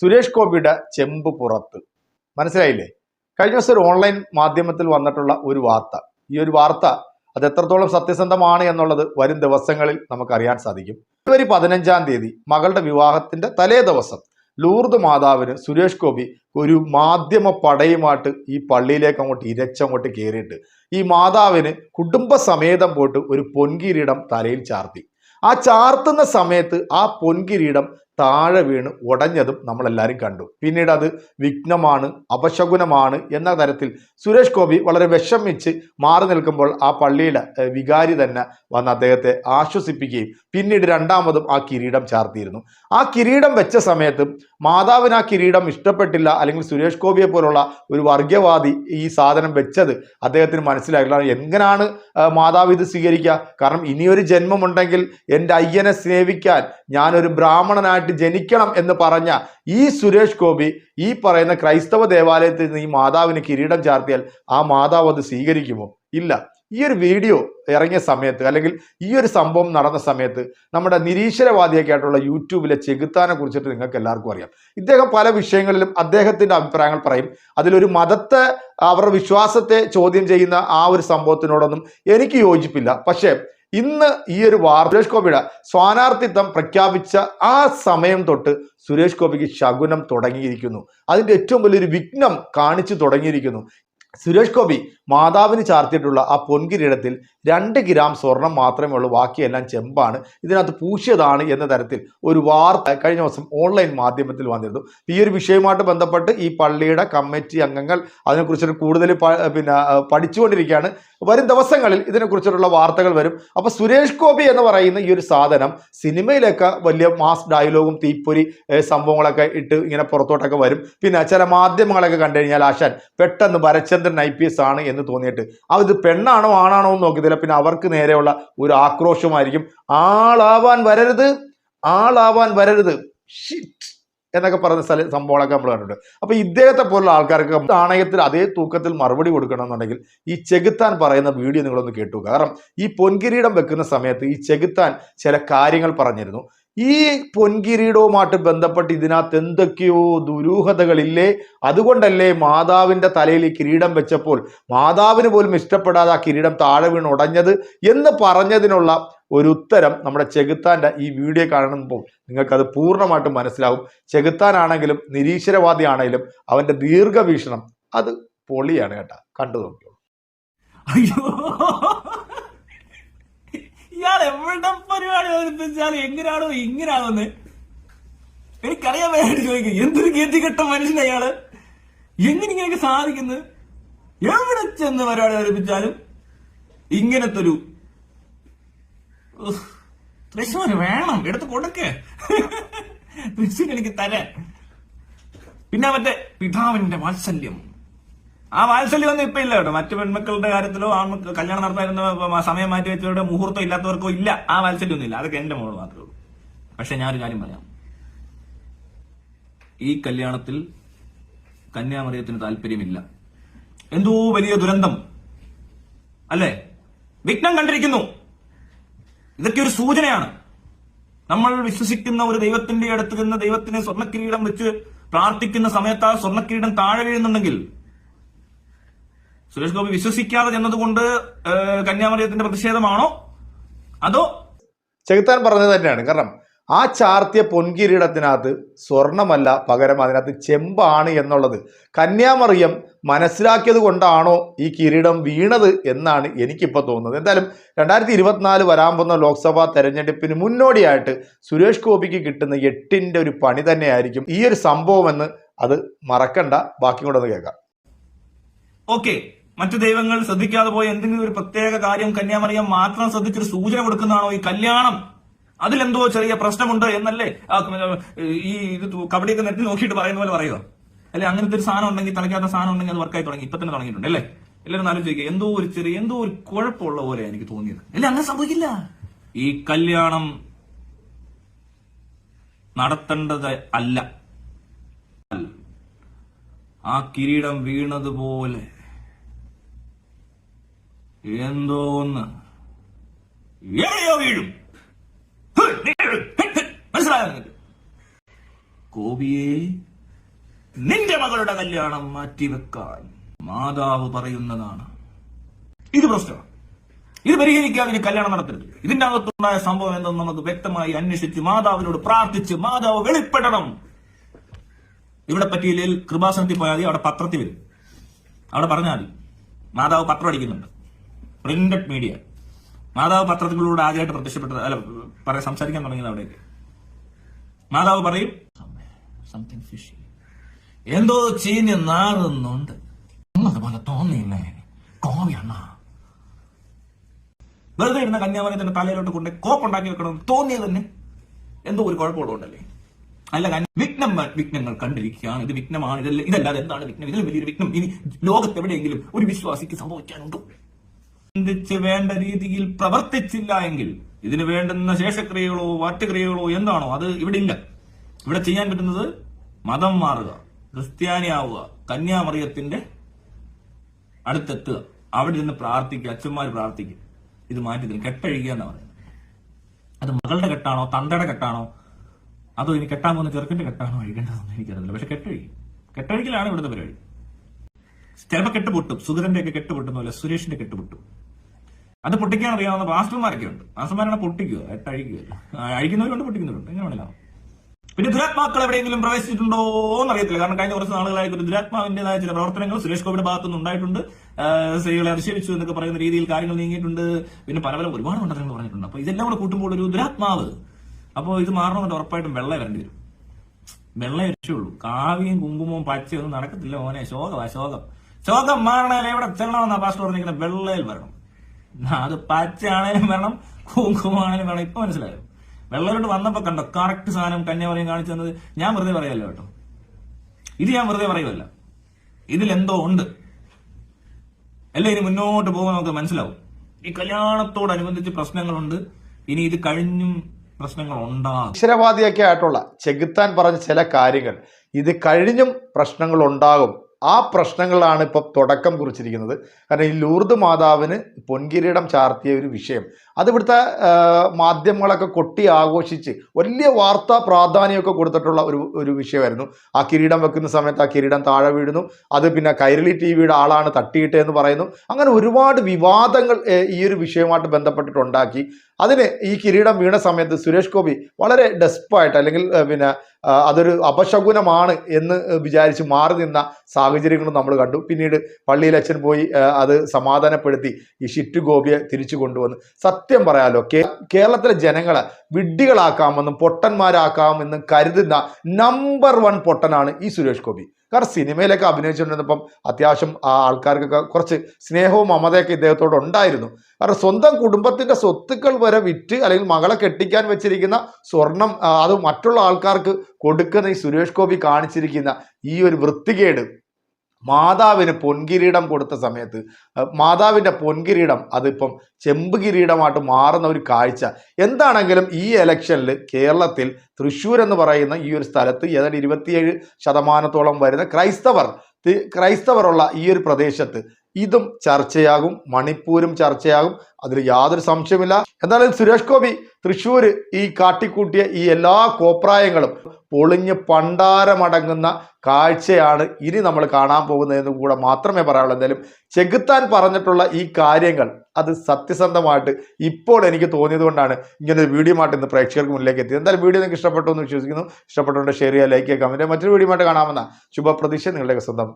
സുരേഷ് ഗോപിയുടെ ചെമ്പ് പുറത്ത്. മനസ്സിലായില്ലേ? കഴിഞ്ഞ ദിവസം ഒരു ഓൺലൈൻ മാധ്യമത്തിൽ വന്നിട്ടുള്ള ഒരു വാർത്ത. ഈ ഒരു വാർത്ത അത് എത്രത്തോളം സത്യസന്ധമാണ് എന്നുള്ളത് വരും ദിവസങ്ങളിൽ നമുക്കറിയാൻ സാധിക്കും. ഫെബ്രുവരി പതിനഞ്ചാം തീയതി മകളുടെ വിവാഹത്തിന്റെ തലേ ദിവസം ലൂർദ് മാതാവിന് സുരേഷ് ഗോപി ഒരു മാധ്യമ പടയുമായിട്ട് ഈ പള്ളിയിലേക്ക് അങ്ങോട്ട് ഇരച്ചങ്ങോട്ട് കയറിയിട്ട് ഈ മാതാവിന് കുടുംബസമേതം പോയിട്ട് ഒരു പൊൻകിരീടം തലയിൽ ചാർത്തി. ആ ചാർത്തുന്ന സമയത്ത് ആ പൊൻകിരീടം താഴെ വീണ് ഉടഞ്ഞതും നമ്മളെല്ലാവരും കണ്ടു. പിന്നീട് അത് വിഘ്നമാണ് അപശകുനമാണ് എന്ന തരത്തിൽ സുരേഷ് ഗോപി വളരെ വിഷമിച്ച് മാറി നിൽക്കുമ്പോൾ ആ പള്ളിയിലെ വികാരി തന്നെ വന്ന് അദ്ദേഹത്തെ ആശ്വസിപ്പിക്കുകയും പിന്നീട് രണ്ടാമതും ആ കിരീടം ചാർത്തിയിരുന്നു. ആ കിരീടം വെച്ച സമയത്ത് മാതാവിന് ആ കിരീടം ഇഷ്ടപ്പെട്ടില്ല അല്ലെങ്കിൽ സുരേഷ് ഗോപിയെ പോലുള്ള ഒരു വർഗീയവാദി ഈ സാധനം വെച്ചത് അദ്ദേഹത്തിന് മനസ്സിലായില്ല. എങ്ങനെയാണ് മാതാവ് ഇത് സ്വീകരിക്കുക? കാരണം ഇനിയൊരു ജന്മമുണ്ടെങ്കിൽ എന്റെ അയ്യനെ സ്നേഹിക്കാൻ ഞാനൊരു ബ്രാഹ്മണനായിട്ട് ജനിക്കണം എന്ന് പറഞ്ഞ ഈ സുരേഷ് ഗോപി ഈ പറയുന്ന ക്രൈസ്തവ ദേവാലയത്തിൽ നിന്ന് ഈ മാതാവിന് കിരീടം ചാർത്തിയാൽ ആ മാതാവ് അത് സ്വീകരിക്കുമോ? ഇല്ല. ഈ ഒരു വീഡിയോ ഇറങ്ങിയ സമയത്ത് അല്ലെങ്കിൽ ഈ ഒരു സംഭവം നടന്ന സമയത്ത് നമ്മുടെ നിരീശ്വരവാദിയൊക്കെ ആയിട്ടുള്ള യൂട്യൂബിലെ ചെകുത്താനെ കുറിച്ചിട്ട് നിങ്ങൾക്ക് എല്ലാവർക്കും അറിയാം. ഇദ്ദേഹം പല വിഷയങ്ങളിലും അദ്ദേഹത്തിന്റെ അഭിപ്രായങ്ങൾ പറയും. അതിലൊരു മതത്തെ അവരുടെ വിശ്വാസത്തെ ചോദ്യം ചെയ്യുന്ന ആ ഒരു സംഭവത്തിനോടൊന്നും എനിക്ക് യോജിപ്പില്ല. പക്ഷേ ഇന്ന് ഈ ഒരു വാർ സുരേഷ് ഗോപിയുടെ സ്വാനാർത്ഥിത്വം പ്രഖ്യാപിച്ച ആ സമയം തൊട്ട് സുരേഷ് ഗോപിക്ക് ശകുനം തുടങ്ങിയിരിക്കുന്നു. അതിന്റെ ഏറ്റവും വലിയൊരു വിഘ്നം കാണിച്ചു തുടങ്ങിയിരിക്കുന്നു. സുരേഷ് ഗോപി മാതാവിന് ചാർത്തിയിട്ടുള്ള ആ പൊൻകിരീടത്തിൽ രണ്ട് ഗ്രാം സ്വർണം മാത്രമേ ഉള്ളൂ. ബാക്കിയെല്ലാം ചെമ്പാണ്. ഇതിനകത്ത് പൂശിയതാണ് എന്ന തരത്തിൽ ഒരു വാർത്ത കഴിഞ്ഞ ദിവസം ഓൺലൈൻ മാധ്യമത്തിൽ വന്നിരുന്നു. ഈ ഒരു വിഷയവുമായിട്ട് ബന്ധപ്പെട്ട് ഈ പള്ളിയുടെ കമ്മിറ്റി അംഗങ്ങൾ അതിനെക്കുറിച്ച് കൂടുതൽ പിന്നെ പഠിച്ചുകൊണ്ടിരിക്കുകയാണ്. വരും ദിവസങ്ങളിൽ ഇതിനെക്കുറിച്ചിട്ടുള്ള വാർത്തകൾ വരും. അപ്പോൾ സുരേഷ് ഗോപി എന്ന് പറയുന്ന ഈ ഒരു സാധനം സിനിമയിലൊക്കെ വലിയ മാസ് ഡയലോഗും തീപ്പൊരി സംഭവങ്ങളൊക്കെ ഇട്ട് ഇങ്ങനെ പുറത്തോട്ടൊക്കെ വരും. പിന്നെ ചില മാധ്യമങ്ങളൊക്കെ കണ്ടു കഴിഞ്ഞാൽ ആശാൻ പെട്ടെന്ന് ഭരചന്ദ്രൻ ഐ പി എസ് ആണ് എന്ന് തോന്നിയിട്ട്. അത് പെണ്ണാണോ ആണാണോ എന്ന് നോക്കിയതില്ല. പിന്നെ അവർക്ക് നേരെയുള്ള ഒരു ആക്രോശമായിരിക്കും. ആളാവാൻ വരരുത്. ആളാവാൻ വരരുത്. എന്നൊക്കെ പറയുന്ന സ്ഥല സംഭവങ്ങളൊക്കെ നമ്മൾ കണ്ടിട്ടുണ്ട്. അപ്പൊ ഇദ്ദേഹത്തെ പോലുള്ള ആൾക്കാർക്ക് നാണയത്തിൽ അതേ തൂക്കത്തിൽ മറുപടി കൊടുക്കണമെന്നുണ്ടെങ്കിൽ ഈ ചെകുത്താൻ പറയുന്ന വീഡിയോ നിങ്ങളൊന്ന് കേട്ടു. കാരണം ഈ പൊൻകിരീടം വെക്കുന്ന സമയത്ത് ഈ ചെകുത്താൻ ചില കാര്യങ്ങൾ പറഞ്ഞിരുന്നു. ഈ പൊൻകിരീടവുമായിട്ട് ബന്ധപ്പെട്ട് ഇതിനകത്ത് എന്തൊക്കെയോ ദുരൂഹതകളില്ലേ? അതുകൊണ്ടല്ലേ മാതാവിന്റെ തലയിൽ ഈ കിരീടം വെച്ചപ്പോൾ മാതാവിന് പോലും ഇഷ്ടപ്പെടാതെ ആ കിരീടം താഴെ വീണ് ഉടഞ്ഞത് എന്ന് പറഞ്ഞതിനുള്ള ഒരു ഉത്തരം നമ്മുടെ ചെകുത്താന്റെ ഈ വീഡിയോ കാണുമ്പോൾ നിങ്ങൾക്കത് പൂർണമായിട്ടും മനസ്സിലാവും. ചെകുത്താനാണെങ്കിലും നിരീശ്വരവാദിയാണെങ്കിലും അവന്റെ ദീർഘവീക്ഷണം അത് പൊളിയാണ് കേട്ടാ. കണ്ടു നോക്കിയോ അയ്യോ! ഇയാൾ എവിടെ പരിപാടി അവതരിപ്പിച്ചാൽ എങ്ങനെയാണോ ഇങ്ങനെയാണോന്ന് എനിക്കറിയാൻ വേണ്ടി ചോദിക്കും എന്തൊരു ഗതികെട്ട മനുഷ്യൻ അയാൾ എങ്ങനെ ഇങ്ങനെയൊക്കെ സാധിക്കുന്നത് എവിടെ ചെന്ന് പരിപാടി അവതരിപ്പിച്ചാലും ഇങ്ങനത്തെ ഒരു തൃശ്ശൂർ വേണം എടുത്ത് കൊടുക്കേ. തൃശ്ശൂർ എനിക്ക് തരാൻ. പിന്നെ മറ്റേ പിതാവിന്റെ വാത്സല്യം. ആ വാത്സല്യം ഒന്നും ഇപ്പൊ ഇല്ല കേട്ടോ. മറ്റു പെൺമക്കളുടെ കാര്യത്തിലോ ആ കല്യാണം നടത്തായിരുന്ന സമയം മാറ്റി വെച്ചവരുടെ മുഹൂർത്തം ഇല്ലാത്തവർക്കോ ഇല്ല. ആ വാത്സല്യം ഒന്നും ഇല്ല. അതൊക്കെ എന്റെ മോൾ മാത്രമേ ഉള്ളൂ. പക്ഷെ ഞാനൊരു കാര്യം പറയാം. ഈ കല്യാണത്തിൽ കന്യാമറിയത്തിന് താല്പര്യമില്ല. എന്തോ വലിയ ദുരന്തം. അല്ലേ? വിഘ്നം കണ്ടിരിക്കുന്നു. ഇതൊക്കെ ഒരു സൂചനയാണ്. നമ്മൾ വിശ്വസിക്കുന്ന ഒരു ദൈവത്തിന്റെ അടുത്ത് നിന്ന് ദൈവത്തിന് സ്വർണക്കിരീടം വെച്ച് പ്രാർത്ഥിക്കുന്ന സമയത്ത് ആ സ്വർണക്കിരീടം താഴെ വീഴുന്നുണ്ടെങ്കിൽ സുരേഷ് ഗോപി വിശ്വസിക്കാതെ ചെന്നതുകൊണ്ട് കന്യാമറിയത്തിന്റെ പ്രതിഷേധമാണോ? അതോ? ചെകുത്താൻ പറഞ്ഞത് തന്നെയാണ്. കാരണം ആ ചാർത്തിയ പൊൻകിരീടത്തിനകത്ത് സ്വർണമല്ല പകരം അതിനകത്ത് ചെമ്പാണ് എന്നുള്ളത്. കന്യാമറിയം മനസ്സിലാക്കിയത് കൊണ്ടാണോ ഈ കിരീടം വീണത് എന്നാണ് എനിക്കിപ്പോൾ തോന്നുന്നത്. എന്തായാലും രണ്ടായിരത്തി ഇരുപത്തിനാല് വരാൻ പോകുന്ന ലോക്സഭാ തെരഞ്ഞെടുപ്പിന് മുന്നോടിയായിട്ട് സുരേഷ് ഗോപിക്ക് കിട്ടുന്ന എട്ടിന്റെ ഒരു പണി തന്നെയായിരിക്കും ഈ ഒരു സംഭവമെന്ന് അത് മറക്കണ്ട. ബാക്കി കൂടെ ഒന്ന് കേൾക്കാം. ഓക്കെ. മറ്റു ദൈവങ്ങൾ ശ്രദ്ധിക്കാതെ പോയ എന്തെങ്കിലും ഒരു പ്രത്യേക കാര്യം കന്യാമറിയം മാത്രം ശ്രദ്ധിച്ചൊരു സൂചന കൊടുക്കുന്നതാണോ ഈ കല്യാണം? അതിലെന്തോ ചെറിയ പ്രശ്നമുണ്ട് എന്നല്ലേ? ഈ ഇത് കബഡിയൊക്കെ നിരത്തി നോക്കിയിട്ട് പറയുന്ന പോലെ പറയുക. അല്ലെ അങ്ങനത്തെ ഒരു സാധനം ഉണ്ടെങ്കിൽ തലയ്ക്കാത്ത സാധനം ഉണ്ടെങ്കിൽ അത് വർക്കായി തുടങ്ങി. ഇപ്പൊ തന്നെ തുടങ്ങിയിട്ടുണ്ട് അല്ലേ? എല്ലാവരും ആലോചിക്കുക. എന്തോ ഒരു ചെറിയ എന്തോ ഒരു കുഴപ്പമുള്ള പോലെ എനിക്ക് തോന്നിയത്. അല്ലെ അങ്ങനെ സംഭവിക്കില്ല. ഈ കല്യാണം നടത്തേണ്ടത് അല്ല. ആ കിരീടം വീണതുപോലെ എന്തോ ഒന്ന്. എവിടെയോ വീഴും. മനസ്സിലാകുന്നില്ല നിനക്ക് നിന്റെ മകളുടെ കല്യാണം മാറ്റിവെക്കാൻ മാതാവ് പറയുന്നതാണ്. ഇത് പ്രശ്നമാണ്. ഇത് പരിഹരിക്കാതെ ഇനി കല്യാണം നടത്തരുത്. ഇതിന്റെ അകത്തുണ്ടായ സംഭവം എന്തെന്ന് നമുക്ക് വ്യക്തമായി അന്വേഷിച്ച് മാതാവിനോട് പ്രാർത്ഥിച്ച് മാതാവ് വെളിപ്പെടണം. ഇവിടെ പറ്റിയില്ലെങ്കിൽ കൃപാസനത്തിൽ പോയാൽ അവിടെ പത്രത്തിൽ വരും. അവിടെ പറഞ്ഞാൽ മതി. മാതാവ് പത്രം അടിക്കുന്നുണ്ട്. പ്രിന്റഡ് മീഡിയ മാതാവ് പത്രത്തിലൂടെ ആദ്യമായിട്ട് പ്രത്യക്ഷപ്പെട്ടത് അല്ല പറയാൻ സംസാരിക്കാൻ തുടങ്ങിയത് അവിടെ മാതാവ് പറയും സംതിങ് ഫിഷി എന്തോ ചീഞ്ഞ് നാറുന്നുണ്ട്. അതുപോലെ തോന്നിയില്ലേ? കോവിയണ്ണ വെറുതെ ഇരുന്ന കന്യാമരത്തിന്റെ തലയിലോട്ട് കൊണ്ട് കോപ്പുണ്ടാക്കി വെക്കണം തോന്നിയത് തന്നെ. എന്തോ ഒരു കുഴപ്പമുള്ളതുകൊണ്ടല്ലേ? അല്ല വിഘ്നം വിഘ്നങ്ങൾ കണ്ടിരിക്കുകയാണ്. ഇത് വിഘ്നമാണ്. ഇതല്ല ഇതല്ലാതെ എന്താണ് വിഘ്നം? ഇതിലും വലിയൊരു വിഘ്നം. ഇനി ലോകത്തെവിടെയെങ്കിലും ഒരു വിശ്വാസിക്ക് സംഭവിക്കാനുണ്ടോ? ചിന്തിച്ച് വേണ്ട രീതിയിൽ പ്രവർത്തിച്ചില്ല എങ്കിൽ ഇതിന് വേണ്ടുന്ന ശേഷക്രിയകളോ വാറ്റക്രിയകളോ എന്താണോ അത് ഇവിടെ ഇല്ല ഇവിടെ ചെയ്യാൻ പറ്റുന്നത് മതം മാറുക ക്രിസ്ത്യാനിയാവുക കന്യാമറിയത്തിന്റെ അടുത്തെത്തുക. അവിടെ നിന്ന് പ്രാർത്ഥിക്കുക അച്ഛന്മാർ പ്രാർത്ഥിക്കും. ഇത് മാറ്റി തരും കെട്ടഴിക്കുക എന്നാ പറയുന്നത്. അത് മകളുടെ കെട്ടാണോ തന്തയുടെ കെട്ടാണോ അതോ ഇനി കെട്ടാൻ പോകുന്ന ചെറുക്കന്റെ കെട്ടാണോ അഴിക്കേണ്ടതെന്ന് എനിക്കറിയില്ല. പക്ഷെ കെട്ടഴിക്കും. കെട്ടഴിക്കലാണ് ഇവിടുത്തെ പരിപാടി. ചിലപ്പോൾ കെട്ടുപൊട്ടും. സുധരന്റെ ഒക്കെ കെട്ടുപൊട്ടുന്നു പോലെ സുരേഷിന്റെ കെട്ട് പൊട്ടും അത് പൊട്ടിക്കാൻ അറിയാവുന്ന മാസ്റ്റർമാരൊക്കെ ഉണ്ട് മാസ്റ്റർമാരാണ് പൊട്ടിക്കുക അഴിക്കുക. അഴിക്കുന്നവരുണ്ട് പൊട്ടിക്കുന്നവരുണ്ട്. എങ്ങനെ വേണമല്ലോ പിന്നെ ദുരാത്മാക്കൾ എവിടെയെങ്കിലും പ്രവേശിച്ചിട്ടുണ്ടോ എന്നറിയത്തില്ല. കാരണം കഴിഞ്ഞ കുറച്ച് നാളുകളായിട്ട് ഒരു ദുരാത്മാവിന്റേതായ ചില പ്രവർത്തനങ്ങൾ സുരേഷ് ഗോപിയുടെ ഭാഗത്തുനിന്ന് ഉണ്ടായിട്ടുണ്ട്. സ്ത്രീകളെ അധിക്ഷേപിച്ചു എന്നൊക്കെ പറയുന്ന രീതിയിൽ കാര്യങ്ങൾ നീങ്ങിയിട്ടുണ്ട്. പിന്നെ പല പല ഒരുപാട് മണ്ഡലങ്ങൾ പറഞ്ഞിട്ടുണ്ട്. അപ്പൊ ഇതെല്ലാം കൂടെ കൂട്ടുമ്പോൾ ഒരു ദുരാത്മാവ്. അപ്പോൾ ഇത് മാറണമെന്നുണ്ട് ഉറപ്പായിട്ടും വെള്ള വരേണ്ടി വരും. വെള്ളേ രക്ഷയുള്ളൂ കാവ്യം കുങ്കുമവും പച്ചയൊന്നും നടക്കത്തില്ല മോനെ. ശോകം ശോകം ശോകം മാറണേൽ എവിടെ ചെല്ലണമെന്നാ പാസ്റ്റർ പറഞ്ഞിരിക്കുന്നത്? വെള്ളയിൽ വരണം. അത് പച്ചയാണേലും വേണം കുങ്കുമാണേലും വേണം ഇപ്പൊ മനസ്സിലായോ? വെള്ളരോട്ട് വന്നപ്പോ കണ്ടോ കറക്റ്റ് സാധനം കന്യാമറിയം കാണിച്ചു തന്നത്? ഞാൻ വെറുതെ പറയല്ലോ കേട്ടോ. ഇത് ഞാൻ വെറുതെ പറയുമല്ല ഇതിലെന്തോ ഉണ്ട്. അല്ലേ ഇനി മുന്നോട്ട് പോകുമ്പോൾ നമുക്ക് മനസ്സിലാവും. ഈ കല്യാണത്തോടനുബന്ധിച്ച് പ്രശ്നങ്ങളുണ്ട്. ഇനി ഇത് കഴിഞ്ഞും പ്രശ്നങ്ങൾ ഉണ്ടാകും നിരീശ്വരവാദിയൊക്കെ ആയിട്ടുള്ള ചെകുത്താൻ പറഞ്ഞ ചില കാര്യങ്ങൾ. ഇത് കഴിഞ്ഞും പ്രശ്നങ്ങൾ ഉണ്ടാകും ആ പ്രശ്നങ്ങളാണ് ഇപ്പോൾ തുടക്കം കുറിച്ചിരിക്കുന്നത്. കാരണം ഈ ലൂർദ് മാതാവിന് പൊൻകിരീടം ചാർത്തിയ ഒരു വിഷയം അത് ഇവിടുത്തെ മാധ്യമങ്ങളൊക്കെ കൊട്ടി ആഘോഷിച്ച് വലിയ വാർത്താ പ്രാധാന്യമൊക്കെ കൊടുത്തിട്ടുള്ള ഒരു ഒരു വിഷയമായിരുന്നു. ആ കിരീടം വെക്കുന്ന സമയത്ത് ആ കിരീടം താഴെ വീഴുന്നു. അത് പിന്നെ കൈരളി ടി വിയുടെ ആളാണ് തട്ടിയിട്ടേ എന്ന് പറയുന്നു. അങ്ങനെ ഒരുപാട് വിവാദങ്ങൾ ഈ ഒരു വിഷയവുമായിട്ട് ബന്ധപ്പെട്ടിട്ടുണ്ടാക്കി. അതിന് ഈ കിരീടം വീണ സമയത്ത് സുരേഷ് ഗോപി വളരെ ഡെസ്പായിട്ട് അല്ലെങ്കിൽ പിന്നെ അതൊരു അപശകുനമാണ് എന്ന് വിചാരിച്ച് മാറി നിന്ന സാഹചര്യങ്ങളും നമ്മൾ കണ്ടു. പിന്നീട് പള്ളിയിൽ അച്ഛൻ പോയി അത് സമാധാനപ്പെടുത്തി ഈ ഷിറ്റ് ഗോപിയെ തിരിച്ചു കൊണ്ടുവന്ന്. സത്യം പറയാലോ കേരളത്തിലെ ജനങ്ങളെ വിഡ്ഢികളാക്കാമെന്നും പൊട്ടന്മാരാക്കാമെന്നും കരുതുന്ന നമ്പർ വൺ പൊട്ടനാണ് ഈ സുരേഷ് ഗോപി. കാരണം സിനിമയിലൊക്കെ അഭിനയിച്ചുകൊണ്ടിരുന്നപ്പം അത്യാവശ്യം ആൾക്കാർക്കൊക്കെ കുറച്ച് സ്നേഹവും മമതയൊക്കെ ഇദ്ദേഹത്തോട് ഉണ്ടായിരുന്നു. കാരണം സ്വന്തം കുടുംബത്തിന്റെ സ്വത്തുക്കൾ വരെ വിറ്റ് അല്ലെങ്കിൽ മകളെ കെട്ടിക്കാൻ വെച്ചിരിക്കുന്ന സ്വർണം അത് മറ്റുള്ള ആൾക്കാർക്ക് കൊടുക്കുന്ന ഈ സുരേഷ് ഗോപി കാണിച്ചിരിക്കുന്ന ഈ ഒരു വൃത്തികേട് മാതാവിന് പൊൻകിരീടം കൊടുത്ത സമയത്ത് മാതാവിന്റെ പൊൻകിരീടം അതിപ്പം ചെമ്പ് കിരീടമായിട്ട് മാറുന്ന ഒരു കാഴ്ച. എന്താണെങ്കിലും ഈ ഇലക്ഷനിൽ കേരളത്തിൽ തൃശ്ശൂർ എന്ന് പറയുന്ന ഈ ഒരു സ്ഥലത്ത് ഏതാണ്ട് ഇരുപത്തിയേഴ് ശതമാനത്തോളം വരുന്ന ക്രൈസ്തവർ ക്രൈസ്തവർ ക്രൈസ്തവരുള്ള ഈ ഒരു പ്രദേശത്ത് ഇതും ചർച്ചയാകും മണിപ്പൂരും ചർച്ചയാകും. അതിൽ യാതൊരു സംശയമില്ല എന്തായാലും സുരേഷ് ഗോപി തൃശ്ശൂർ ഈ കാട്ടിക്കൂട്ടിയ ഈ എല്ലാ കോപ്രായങ്ങളും പൊളിഞ്ഞ് പണ്ടാരമടങ്ങുന്ന കാഴ്ചയാണ് ഇനി നമ്മൾ കാണാൻ പോകുന്നതെന്ന് കൂടെ മാത്രമേ പറയാനുള്ളൂ. എന്തായാലും ചെകുത്താൻ പറഞ്ഞിട്ടുള്ള ഈ കാര്യങ്ങൾ അത് സത്യസന്ധമായിട്ട് ഇപ്പോൾ എനിക്ക് തോന്നിയത് കൊണ്ടാണ് ഇങ്ങനെ ഒരു വീഡിയോ ആയിട്ട് ഇന്ന് പ്രേക്ഷകർക്ക് മുന്നിലേക്ക് എത്തിയത്. എന്തായാലും വീഡിയോ നിങ്ങൾക്ക് ഇഷ്ടപ്പെട്ടു എന്ന് വിശ്വസിക്കുന്നു. ഇഷ്ടപ്പെട്ടുകൊണ്ട് ഷെയർ ചെയ്യുക ലൈക്ക് ചെയ്യുക കമന്റ് മറ്റൊരു വീഡിയോ ആയിട്ട് കാണാമെന്ന ശുഭപ്രതീക്ഷ. നിങ്ങളുടെ സ്വന്തം